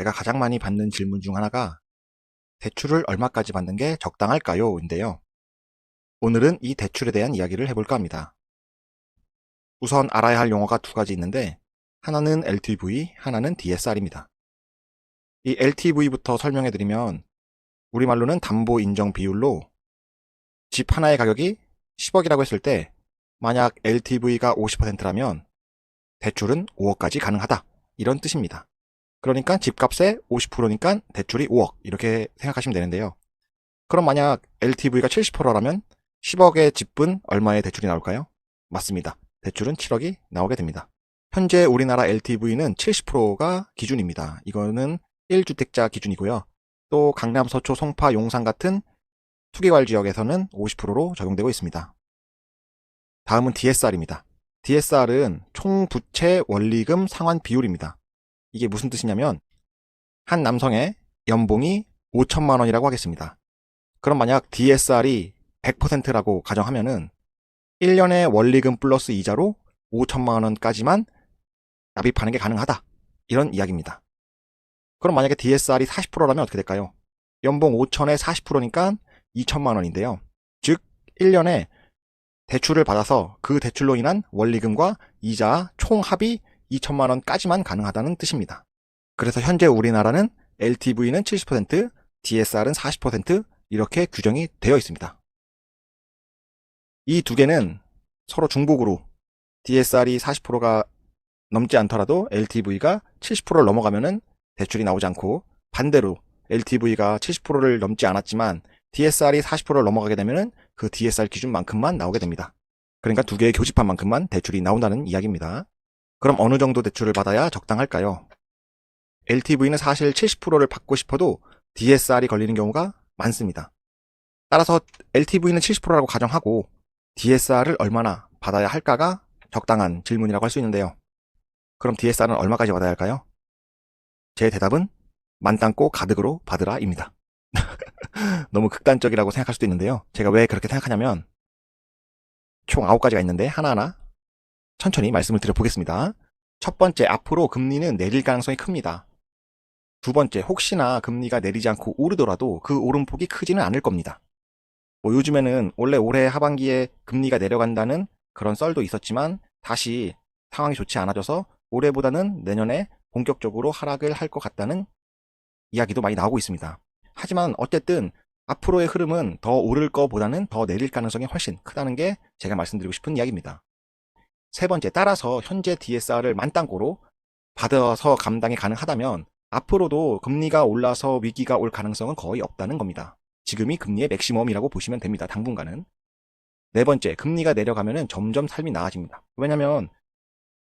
제가 가장 많이 받는 질문 중 하나가 대출을 얼마까지 받는 게 적당할까요? 인데요. 오늘은 이 대출에 대한 이야기를 해볼까 합니다. 우선 알아야 할 용어가 두 가지 있는데 하나는 LTV, 하나는 DSR입니다. 이 LTV부터 설명해 드리면 우리말로는 담보 인정 비율로 집 하나의 가격이 10억이라고 했을 때 만약 LTV가 50%라면 대출은 5억까지 가능하다. 이런 뜻입니다. 그러니까 집값의 50%니까 대출이 5억 이렇게 생각하시면 되는데요. 그럼 만약 LTV가 70%라면 10억의 집은 얼마의 대출이 나올까요? 맞습니다. 대출은 7억이 나오게 됩니다. 현재 우리나라 LTV는 70%가 기준입니다. 이거는 1주택자 기준이고요. 또 강남, 서초, 송파, 용산 같은 투기괄 지역에서는 50%로 적용되고 있습니다. 다음은 DSR입니다. DSR은 총 부채 원리금 상환 비율입니다. 이게 무슨 뜻이냐면 한 남성의 연봉이 5천만 원이라고 하겠습니다. 그럼 만약 DSR이 100%라고 가정하면은 1년의 원리금 플러스 이자로 5천만 원까지만 납입하는 게 가능하다. 이런 이야기입니다. 그럼 만약에 DSR이 40%라면 어떻게 될까요? 연봉 5천에 40%니까 2천만 원인데요. 즉 1년에 대출을 받아서 그 대출로 인한 원리금과 이자 총 합이 2천만 원까지만 가능하다는 뜻입니다. 그래서 현재 우리나라는 LTV는 70%, DSR은 40% 이렇게 규정이 되어 있습니다. 이 두 개는 서로 중복으로 DSR이 40%가 넘지 않더라도 LTV가 70%를 넘어가면은 대출이 나오지 않고 반대로 LTV가 70%를 넘지 않았지만 DSR이 40%를 넘어가게 되면은 그 DSR 기준만큼만 나오게 됩니다. 그러니까 두 개의 교집한 만큼만 대출이 나온다는 이야기입니다. 그럼 어느 정도 대출을 받아야 적당할까요? LTV는 사실 70%를 받고 싶어도 DSR이 걸리는 경우가 많습니다. 따라서 LTV는 70%라고 가정하고 DSR을 얼마나 받아야 할까가 적당한 질문이라고 할 수 있는데요. 그럼 DSR은 얼마까지 받아야 할까요? 제 대답은 만땅고 가득으로 받으라입니다. 너무 극단적이라고 생각할 수도 있는데요. 제가 왜 그렇게 생각하냐면 총 9가지가 있는데 하나하나 천천히 말씀을 드려보겠습니다. 첫 번째, 앞으로 금리는 내릴 가능성이 큽니다. 두 번째, 혹시나 금리가 내리지 않고 오르더라도 그 오름폭이 크지는 않을 겁니다. 뭐 요즘에는 원래 올해 하반기에 금리가 내려간다는 그런 썰도 있었지만 다시 상황이 좋지 않아져서 올해보다는 내년에 본격적으로 하락을 할 것 같다는 이야기도 많이 나오고 있습니다. 하지만 어쨌든 앞으로의 흐름은 더 오를 거보다는 더 내릴 가능성이 훨씬 크다는 게 제가 말씀드리고 싶은 이야기입니다. 세 번째, 따라서 현재 DSR을 만땅고로 받아서 감당이 가능하다면 앞으로도 금리가 올라서 위기가 올 가능성은 거의 없다는 겁니다. 지금이 금리의 맥시멈이라고 보시면 됩니다. 당분간은. 네 번째, 금리가 내려가면 점점 삶이 나아집니다. 왜냐면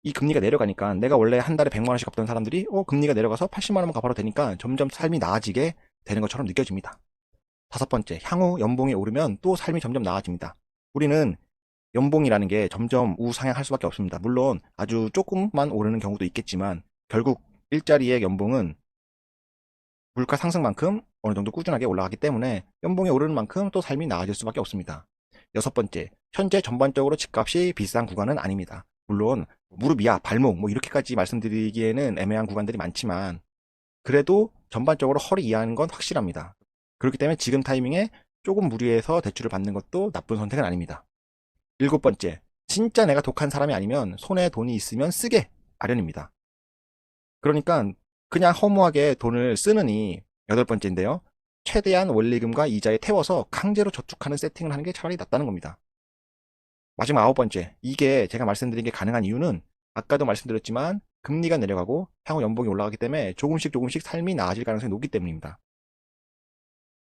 이 금리가 내려가니까 내가 원래 한 달에 100만 원씩 갚던 사람들이 어 금리가 내려가서 80만 원만 갚아도 되니까 점점 삶이 나아지게 되는 것처럼 느껴집니다. 다섯 번째, 향후 연봉이 오르면 또 삶이 점점 나아집니다. 우리는 연봉이라는 게 점점 우상향할 수밖에 없습니다. 물론 아주 조금만 오르는 경우도 있겠지만 결국 일자리의 연봉은 물가 상승만큼 어느 정도 꾸준하게 올라가기 때문에 연봉이 오르는 만큼 또 삶이 나아질 수밖에 없습니다. 여섯 번째, 현재 전반적으로 집값이 비싼 구간은 아닙니다. 물론 무릎이야, 발목 뭐 이렇게까지 말씀드리기에는 애매한 구간들이 많지만 그래도 전반적으로 허리 이하는 건 확실합니다. 그렇기 때문에 지금 타이밍에 조금 무리해서 대출을 받는 것도 나쁜 선택은 아닙니다. 일곱 번째, 진짜 내가 독한 사람이 아니면 손에 돈이 있으면 쓰게 마련입니다. 그러니까 그냥 허무하게 돈을 쓰느니 여덟 번째인데요. 최대한 원리금과 이자에 태워서 강제로 저축하는 세팅을 하는 게 차라리 낫다는 겁니다. 마지막 아홉 번째, 이게 제가 말씀드린 게 가능한 이유는 아까도 말씀드렸지만 금리가 내려가고 향후 연봉이 올라가기 때문에 조금씩 조금씩 삶이 나아질 가능성이 높기 때문입니다.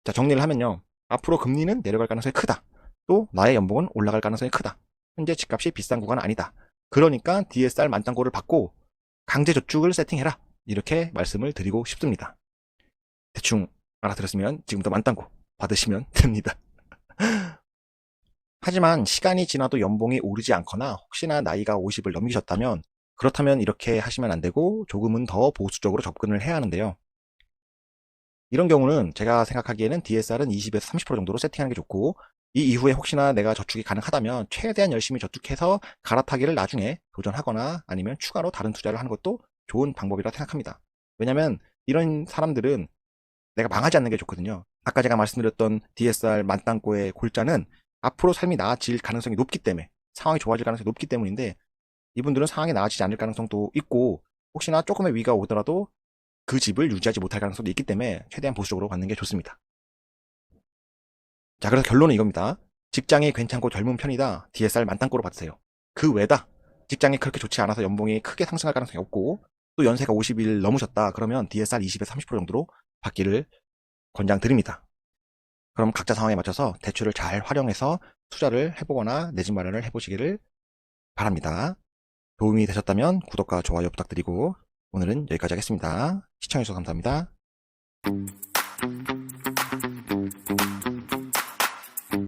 자, 정리를 하면요. 앞으로 금리는 내려갈 가능성이 크다. 또 나의 연봉은 올라갈 가능성이 크다. 현재 집값이 비싼 구간은 아니다. 그러니까 DSR 만땅고를 받고 강제 저축을 세팅해라. 이렇게 말씀을 드리고 싶습니다. 대충 알아들었으면 지금도 만땅고 받으시면 됩니다. 하지만 시간이 지나도 연봉이 오르지 않거나 혹시나 나이가 50을 넘기셨다면 그렇다면 이렇게 하시면 안 되고 조금은 더 보수적으로 접근을 해야 하는데요. 이런 경우는 제가 생각하기에는 DSR은 20에서 30% 정도로 세팅하는 게 좋고 이 이후에 혹시나 내가 저축이 가능하다면 최대한 열심히 저축해서 갈아타기를 나중에 도전하거나 아니면 추가로 다른 투자를 하는 것도 좋은 방법이라 생각합니다. 왜냐면 이런 사람들은 내가 망하지 않는 게 좋거든요. 아까 제가 말씀드렸던 DSR 만땅꼬의 골자는 앞으로 삶이 나아질 가능성이 높기 때문에 상황이 좋아질 가능성이 높기 때문인데 이분들은 상황이 나아지지 않을 가능성도 있고 혹시나 조금의 위가 오더라도 그 집을 유지하지 못할 가능성도 있기 때문에 최대한 보수적으로 갖는 게 좋습니다. 자, 그래서 결론은 이겁니다. 직장이 괜찮고 젊은 편이다. DSR 만땅꼬로 받으세요. 그 외다. 직장이 그렇게 좋지 않아서 연봉이 크게 상승할 가능성이 없고 또 연세가 50일 넘으셨다. 그러면 DSR 20에서 30% 정도로 받기를 권장드립니다. 그럼 각자 상황에 맞춰서 대출을 잘 활용해서 투자를 해보거나 내 집 마련을 해보시기를 바랍니다. 도움이 되셨다면 구독과 좋아요 부탁드리고 오늘은 여기까지 하겠습니다. 시청해주셔서 감사합니다.